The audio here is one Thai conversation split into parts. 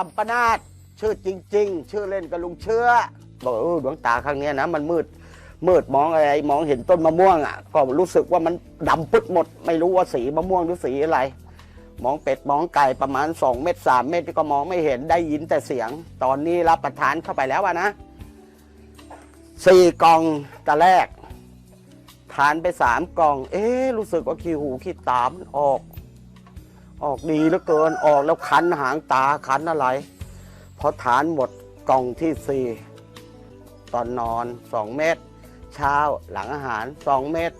ัมปนาตชื่อจริง ๆ ชื่อเล่นกับลุงเชื้อบอกเออดวงตาครั้งเนี้ยนะ มันมืดมืดมองอะไรมองเห็นต้นมะม่วงอะก็รู้สึกว่ามันดำปึ๊ดหมด ไม่รู้ว่าสีมะม่วงหรือสีอะไร มองเป็ดมองไก่ประมาณ 2 เม็ด3เม็ดก็มองไม่เห็นได้ยินแต่เสียง ตอนนี้รับประทานเข้าไปแล้วอะนะสี่กล่องตะแรก ทานไปสามกล่อง เอ๊รู้สึกว่าขี้หูขี้ตามันออก ออกดีเหลือเกินออกแล้วคันหางตาคันอะไรพอทานหมดกล่องที่สี่ตอนนอนสองเม็ดเช้าหลังอาหารสองเม็ด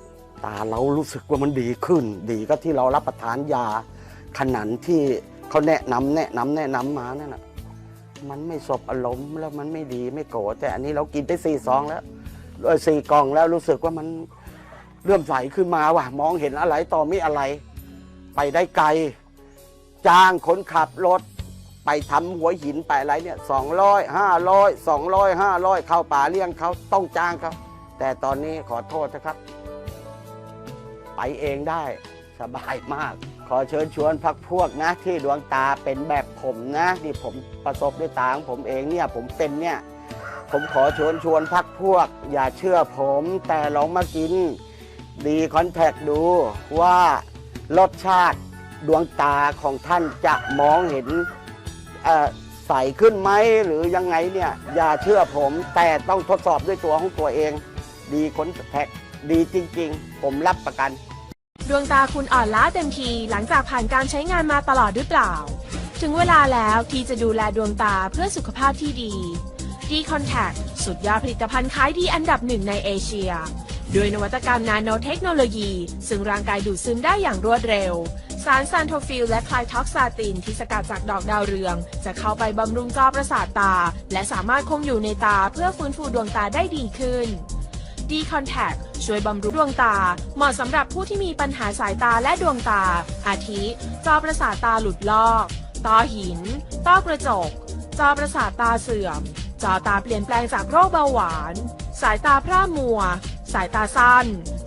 ตาเรารู้สึกว่ามันดีขึ้น ดีก็ที่เรารับประทานยาขนันที่เขาแนะนำแนะนำแนะนำมานั่นน่ะมันไม่สบอารมณ์แล้วมันไม่ดีไม่โกรธแต่อันนี้เรากินไปสี่ซองแล้วเออสี่กล่องแล้วรู้สึกว่ามันเริ่มใสขึ้นมาว่ะมองเห็นอะไรต่อมีอะไร ไปได้ไกล จ้างคนขับรถ ไปทำหัวหินไปอะไรเนี่ยสองร้อยห้าร้อยสองร้อยห้าร้อยเข้าป่าเลี้ยงเขาต้องจ้างเขาแต่ตอนนี้ขอโทษนะครับ ไปเองได้สบายมาก ขอเชิญชวนพักพวกนะ ที่ดวงตาเป็นแบบผมนะที่ผมประสบด้วยตาของผมเองเนี่ยผมเป็นเนี่ยผมขอเชิญชวนพักพวก อย่าเชื่อผมแต่ลองมากิน ดีคอนแทคดูว่ารสชาติ ดวงตาของท่านจะมองเห็นใสขึ้นไหมหรือยังไงเนี่ยอย่าเชื่อผมแต่ต้องทดสอบด้วยตัวของตัวเอง ดีคอนแทคดีจริง ๆ ผมรับประกัน ดวงตาคุณอ่อนล้าเต็มทีหลังจากผ่านการใช้งานมาตลอดหรือเปล่า ถึงเวลาแล้วที่จะดูแลดวงตาเพื่อสุขภาพที่ดี D Contact สุดยอดผลิตภัณฑ์ขายดีอันดับหนึ่งในเอเชีย ด้วยนวัตกรรมนาโนเทคโนโลยี ซึ่งร่างกายดูดซึมได้อย่างรวดเร็ว สารซานโทฟิลและคลายท็อกซาตินที่สกัดจากดอกดาวเรือง จะเข้าไปบำรุงจอประสาทตา และสามารถคงอยู่ในตาเพื่อฟื้นฟูดวงตาได้ดีขึ้น D Contact ช่วยบำรุงดวงตา เหมาะสำหรับผู้ที่มีปัญหาสายตาและดวงตา อาทิ จอประสาทตาหลุดลอก ต้อหิน ต้อกระจก จอประสาทตาเสื่อม จอตาเปลี่ยนแปลงจากโรคเบาหวาน สายตาพร่ามัว สายตาสั้น